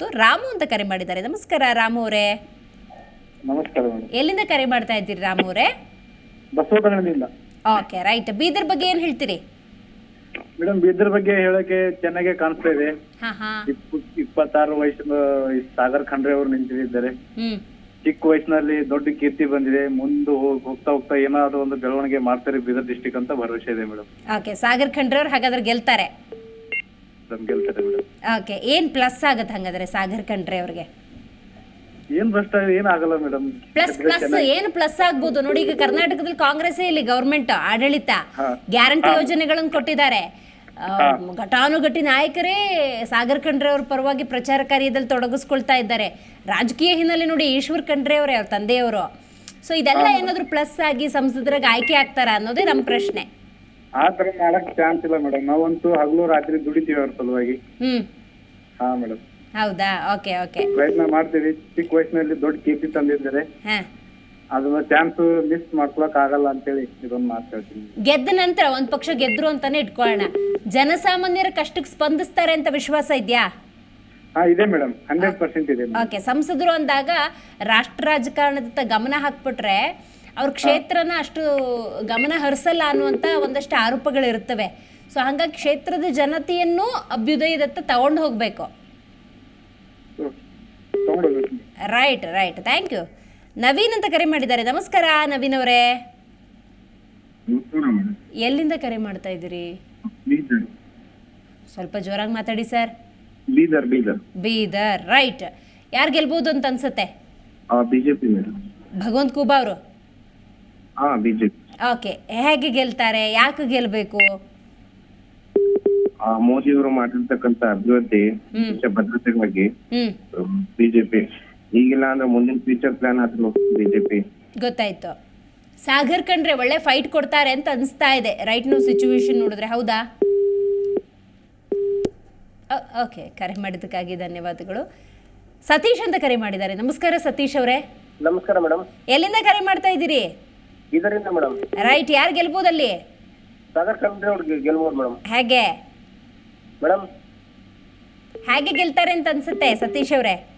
ರಾಮು ಅಂತ ಕರೆ ಮಾಡಿದ್ದಾರೆ. ನಮಸ್ಕಾರ ರಾಮು ಅವರೇ. ನಮಸ್ಕಾರ ಮೇಡಮ್. ಎಲ್ಲಿಂದ ಕರೆ ಮಾಡ್ತಾ ಇದ್ದೀರಿ ರಾಮು ಅವರೇ? Okay right. ಬೀದರ್ ಬಗ್ಗೆ ಏನ್ ಹೇಳ್ತೀರಿ? ಮೇಡಮ್ ಬೀದರ್ ಬಗ್ಗೆ ಹೇಳಕ್ಕೆ ಚೆನ್ನಾಗೆ ಕಾಣಿಸ್ತಾ ಇದೆ. ಹಾ ಹಾ. ಇಪ್ಪ- ಇಪ್ಪತ್ತಾರು ವಯಸ್ಸಿನ ಈ ಸಾಗರ್ ಖಂಡ್ರೆ ಅವರು ನಿಂತಿದ್ದಾರೆ. ಹ್ಮ್. ಚಿಕ್ಕ ವಯಸ್ಸಿನಲ್ಲಿ ದೊಡ್ಡ ಕೀರ್ತಿ ಬಂದಿದೆ. ಮುಂದೆ ಹೋಗ್- ಹೋಗ್ತಾ ಹೋಗ್ತಾ ಏನಾದ್ರು ಒಂದು ಬೆಳವಣಿಗೆ ಮಾಡ್ತಾರೆ ಬೀದರ್ ಡಿಸ್ಟಿಕ್ ಅಂತ ಭರವಸೆ ಇದೆ ಮೇಡಮ್. ಓಕೆ ಸಾಗರ್ ಖಂಡ್ರವ್ರು ಹಾಗಾದ್ರೆ ಗೆಲ್ತಾರೆ. ಓಕೆ ಏನು ಪ್ಲಸ್ ಆಗುತ್ತೆ ಹಂಗಾದ್ರೆ ಸಾಗರ್ ಕಂಡ್ರೆ ಅವ್ರಿಗೆ? ಏನ್ ಭ್ರಷ್ಟ ಏನ್ ಆಗಲ್ಲ ಮೇಡಮ್. ಪ್ಲಸ್ ಪ್ಲಸ್ ಏನು ಪ್ಲಸ್ ಆಗ್ಬೋದು? ನೋಡಿ ಈಗ ಕರ್ನಾಟಕದಲ್ಲಿ ಕಾಂಗ್ರೆಸ್ ಇಲ್ಲಿ ಗವರ್ಮೆಂಟ್ ಆಡಳಿತ. ಗ್ಯಾರಂಟಿ ಯೋಜನೆಗಳನ್ನು ಕೊಟ್ಟಿದ್ದಾರೆ. ಘಟಾನುಘಟಿ ನಾಯಕರೇ ಸಾಗರ್ ಖಂಡ್ರೆ ಅವ್ರ ಪರವಾಗಿ ಪ್ರಚಾರ ಕಾರ್ಯದಲ್ಲಿ ತೊಡಗಿಸ್ಕೊಳ್ತಾ ಇದ್ದಾರೆ. ರಾಜಕೀಯ ಹಿನ್ನೆಲೆ ನೋಡಿ ಈಶ್ವರ್ ಖಂಡ್ರೆ ಅವರೇ ಅವ್ರ ತಂದೆಯವರು. ಸೊ ಇದೆಲ್ಲ ಏನಾದರೂ ಪ್ಲಸ್ ಆಗಿ ಸಂಸದರಾಗಿ ಆಯ್ಕೆ ಆಗ್ತಾರ ಅನ್ನೋದೇ ನಮ್ಮ ಪ್ರಶ್ನೆ. ಆ ತರ ಮಾಡಕ್ ಚಾನ್ಸ್ ಇಲ್ಲ ಮೇಡಮ್ ನಾವಂತೂ ಹಗಲು ರಾತ್ರಿ ದುಡಿತೀವಿ ಅವ್ರ ಸಲುವಾಗಿ. ಹ್ಮ್. ಹಾ ಮೇಡಮ್ ಹೌದಾ? ಓಕೆ ಓಕೆ ಪ್ರಯತ್ನ ಮಾಡ್ತೀವಿ. ಚಿಕ್ಕ ವಯಸ್ಸಿನಲ್ಲಿ ದೊಡ್ಡ ಕೀರ್ತಿ ತಂದಿದ್ದಾರೆ. ಹಾ. ಅದನ್ನ ಚಾನ್ಸ್ ಮಿಸ್ ಮಾಡ್ಕೊಳಕ್ ಆಗಲ್ಲ ಅಂತೇಳಿ ಇದೊಂದು ಮಾತು ಹೇಳ್ತೀನಿ. ಗೆದ್ದ ನಂತರ ಒಂದ್ ಪಕ್ಷ ಗೆದ್ರು ಅಂತಾನೆ ಇಟ್ಕೊಳ್ಳೋಣ. ಜನಸಾಮಾನ್ಯರ ಕಷ್ಟಕ್ಕೆ ಸ್ಪಂದಿಸ್ತಾರೆ ಅಂತ ವಿಶ್ವಾಸ ಇದೆಯಾ? ಹಾ ಇದೆ ಮೇಡಮ್ ಹಂಡ್ರೆಡ್ ಪರ್ಸೆಂಟ್ ಇದೆ. ಓಕೆ ಸಂಸದರು ಅಂದಾಗ ರಾಷ್ಟ್ರ ರಾಜಕಾರಣದತ್ತ ಗಮನ ಹಾಕ್ಬಿಟ್ರೆ ಅವ್ರ ಕ್ಷೇತ್ರನ ಅಷ್ಟು ಗಮನ ಹರಿಸಲ್ಲ ಅನ್ನುವಂತ ಒಂದಷ್ಟು ಆರೋಪಗಳಿರ್ತವೆ ಸೊ ಹಂಗಾಗಿ ಕ್ಷೇತ್ರದ ಜನತೆಯನ್ನು ಅಭ್ಯುದಯದತ್ತ ತಗೊಂಡು ಹೋಗಬೇಕು. Right right thank you Naveen ಅಂತ ಕರೆ ಮಾಡಿದ್ದಾರೆ. ನಮಸ್ಕಾರ ನವೀನ್ ಅವರೇ. ಎಲ್ಲಿಂದ ಕರೆ ಮಾಡ್ತಾ ಇದ್ದೀರಿ? ಸ್ವಲ್ಪ ಜೋರಾಗಿ ಮಾತಾಡಿ ಸರ್. ಬೀದರ್ ಬೀದರ್ ಬೀದರ್ ರೈಟ್ ಯಾರು ಗೆಲ್ಬಹುದು ಅಂತ ಅನ್ಸುತ್ತೆ? ಬಿಜೆಪಿ ಭಗವಂತ್ ಕೂಬಾ ಅವರು. ಹಾ ಬಿಜೆಪಿ. ಓಕೆ ಹೇಗೆ ಗೆಲ್ತಾರೆ ಯಾಕೆ ಗೆಲ್ಬೇಕು? ಮೋದಿ ಅವರು ಮಾಡಿರ್ತಕ್ಕಂತ ಅಭಿವೃದ್ಧಿ ಹ್ಮ್. ದೇಶ ಭದ್ರತೆ ಬಗ್ಗೆ ಹ್ಮ್. ಬಿಜೆಪಿ. ಈಗಿಲ್ಲ ಅಂದ್ರೆ ಮುಂದಿನ ಫ್ಯೂಚರ್ ಪ್ಲಾನ್ ಹಾಕಲು ಬಿಜೆಪಿ. ಗೊತ್ತಾಯ್ತು. ಸಾಗರ್ ಕಂಡ್ರೆ ಒಳ್ಳೆ ಫೈಟ್ ಕೊಡ್ತಾರೆ ಅಂತ ಅನಿಸ್ತಾ ಇದೆ. ರೈಟ್ ನೋ ಸಿಚುವೇಶನ್ ನೋಡಿದ್ರೆ ಹೌದಾ? ಓಕೆ ಕರೆ ಮಾಡಿದ್ದಕ್ಕಾಗಿ ಧನ್ಯವಾದಗಳು. ಸತೀಶ್ ಅಂತ ಕರೆ ಮಾಡಿದ್ದಾರೆ. ನಮಸ್ಕಾರ ಸತೀಶ್ ಅವರೇ. ನಮಸ್ಕಾರ ಮೇಡಮ್ ಎಲ್ಲಿಂದ ಕರೆ ಮಾಡ್ತಾ ಇದ್ದೀರಿ? ಇದರಿಂದ ಮೇಡಮ್. ರೈಟ್ ಯಾರು ಗೆಲ್ಬೋದಲ್ಲಿ? ಸಾಗರ್ ಖಂಡ್ರೆ ಅವ್ರು ಗೆಲ್ಬೋದು ಮೇಡಮ್. ಹೇಗೆ? ಮೇಡಮ್. ಹೇಗೆ ಗೆಲ್ತಾರೆ ಅಂತ ಅನ್ಸುತ್ತೆ ಸತೀಶ್ ಅವರೇ?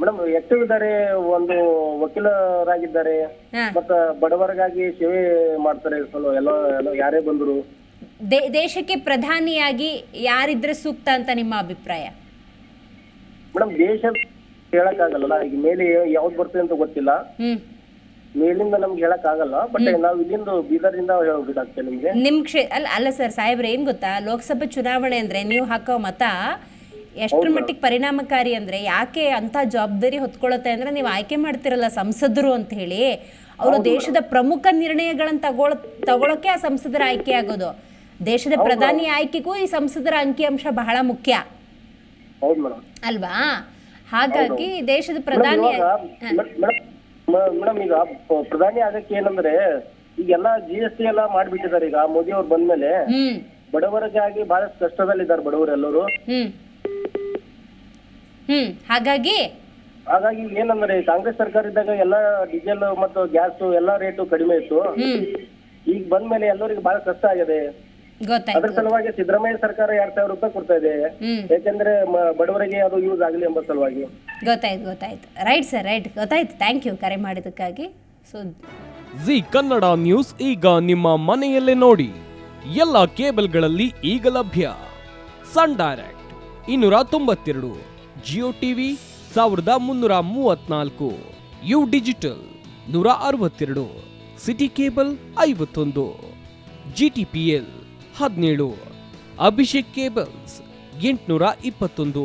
ಮೇಡಮ್ ಆಕ್ಟಿವ್ ಇದ್ದಾರೆ ಒಂದು ವಕೀಲರಾಗಿದ್ದಾರೆ ಹಾ. ಮತ್ತ ಬಡವರಿಗಾಗಿ ಸೇವೆ ಮಾಡ್ತಾರೆ ಸ್ವಲ್ಪ ಎಲ್ಲ ಎಲ್ಲ ಯಾರೇ ಬಂದ್ರು. ದೇ- ದೇಶಕ್ಕೆ ಪ್ರಧಾನಿಯಾಗಿ ಯಾರಿದ್ರೆ ಸೂಕ್ತ ಅಂತ ನಿಮ್ಮ ಅಭಿಪ್ರಾಯ? ಮೇಡಮ್ ದೇಶ ಹೇಳಕ್ ಈಗ ಮೇಲೆ ಯಾವ್ದು ಬರ್ತದೆ ಅಂತ ಗೊತ್ತಿಲ್ಲ. ಹ್ಮ್. ಮೇಲಿಂದ ನಮ್ಗೆ ಹೇಳಕ್ ಆಗಲ್ಲ ಬಟ್ ನಾವು ಇಲ್ಲಿಂದ ಬೀದರ್ದಿಂದ ಹೇಳ್ಬೇಕಾಗ್ತದೆ ನಿಮ್ಗೆ. ನಿಮ್ ಕ್ಷೇ ಅಲ್ಲ ಅಲ್ಲ ಸರ್ ಸಾಹೇಬ್ರೆ ಏನ್ ಗೊತ್ತಾ? ಲೋಕಸಭೆ ಚುನಾವಣೆ ಅಂದ್ರೆ ನೀವು ಹಾಕೋ ಮತ ಎಷ್ಟರ ಮಟ್ಟಿಗೆ ಪರಿಣಾಮಕಾರಿ ಅಂದ್ರೆ ಯಾಕೆ ಅಂತ ಜವಾಬ್ದಾರಿ ಹೊತ್ಕೊಳತ್ತೆ ಅಂದ್ರೆ ನೀವು ಆಯ್ಕೆ ಮಾಡ್ತಿರಲ್ಲ ಸಂಸದರು ಅಂತ ಹೇಳಿ. ಅವರು ದೇಶದ ಪ್ರಮುಖ ನಿರ್ಣಯಗಳನ್ನ ತಗೊಳ ತಗೊಳಕ್ಕೆ ಆ ಸಂಸದರ ಆಯ್ಕೆ ಆಗೋದು. ದೇಶದ ಪ್ರಧಾನಿ ಆಯ್ಕೆಗೂ ಈ ಸಂಸದರ ಅಂಕಿಅಂಶ ಬಹಳ ಮುಖ್ಯ. ಅಲ್ವಾ? ಹಾಗಾಗಿ ದೇಶದ ಪ್ರಧಾನಿ ಮೇಡಮ್ ಈಗ ಪ್ರಧಾನಿ ಆಗಕ್ಕೆ ಏನಂದ್ರೆ ಈಗೆಲ್ಲ ಜಿ ಎಸ್ ಟಿ ಎಲ್ಲ ಮಾಡ್ಬಿಟ್ಟಿದ್ದಾರೆ ಈಗ ಮೋದಿ ಅವ್ರು ಬಂದ್ಮೇಲೆ ಹ್ಮ್. ಬಡವರಿಗಾಗಿ ಬಹಳ ಕಷ್ಟದಲ್ಲಿದ್ದಾರೆ ಬಡವರೆಲ್ಲರೂ ಹ್ಮ್. ಹ್ಮ್ ಹಾಗಾಗಿ? ಹಾಗಾಗಿ ಏನಂದ್ರೆ ಕಾಂಗ್ರೆಸ್ ಸರ್ಕಾರ ಇದ್ದಾಗ ಎಲ್ಲ ಡೀಸೆಲ್ ಮತ್ತು ಗ್ಯಾಸ್ ಎಲ್ಲಾ ರೇಟು ಕಡಿಮೆ ಇತ್ತು. ಹ್ಮ್. ಈಗ ಬಂದ್ಮೇಲೆ ಎಲ್ಲರಿಗೆ ಬಹಳ ಕಷ್ಟ ಆಗಿದೆ. ಅದ್ರ ಗೊತ್ತಾಯ್ತು ಸಲುವಾಗಿ ಸಿದ್ದರಾಮಯ್ಯ ಸರ್ಕಾರ ಎರಡ್ ಸಾವಿರ ರೂಪಾಯಿ ಕೊಡ್ತಾ ಇದೆ. ಯಾಕಂದ್ರೆ ಯಾಕೆಂದ್ರೆ ಮ- ಬಡವರಿಗೆ ಅದು ಯೂಸ್ ಆಗಲಿ ಎಂಬ ಸಲುವಾಗಿ. ಗೊತ್ತಾಯ್ತು ಗೊತ್ತಾಯ್ತು. ರೈಟ್ ಸರ್ ರೈಟ್ ಗೊತ್ತಾಯ್ತು. ಥ್ಯಾಂಕ್ ಯು ಕರೆ ಮಾಡಿದ್ದಕ್ಕಾಗಿ. ಸೊ ಜಿ ಕನ್ನಡ ನ್ಯೂಸ್ ಈಗ ನಿಮ್ಮ ಮನೆಯಲ್ಲೇ ನೋಡಿ. ಎಲ್ಲ ಕೇಬಲ್ಗಳಲ್ಲಿ ಈಗ ಲಭ್ಯ. ಸನ್ ಡೈರೆಕ್ಟ್ ಇನ್ನೂರ ತೊಂಬತ್ತೆರಡು ಜಿಯೋ ಟಿವಿ ಸಾವಿರದ ಮುನ್ನೂರ ಮೂವತ್ನಾಲ್ಕು ಯು ಡಿಜಿಟಲ್ ನೂರ ಅರವತ್ತೆರಡು ಸಿಟಿ ಕೇಬಲ್ ಐವತ್ತೊಂದು ಜಿ ಟಿ ಪಿ ಎಲ್ ಹದಿನೇಳು ಅಭಿಷೇಕ್ ಕೇಬಲ್ಸ್ ಎಂಟುನೂರ ಇಪ್ಪತ್ತೊಂದು.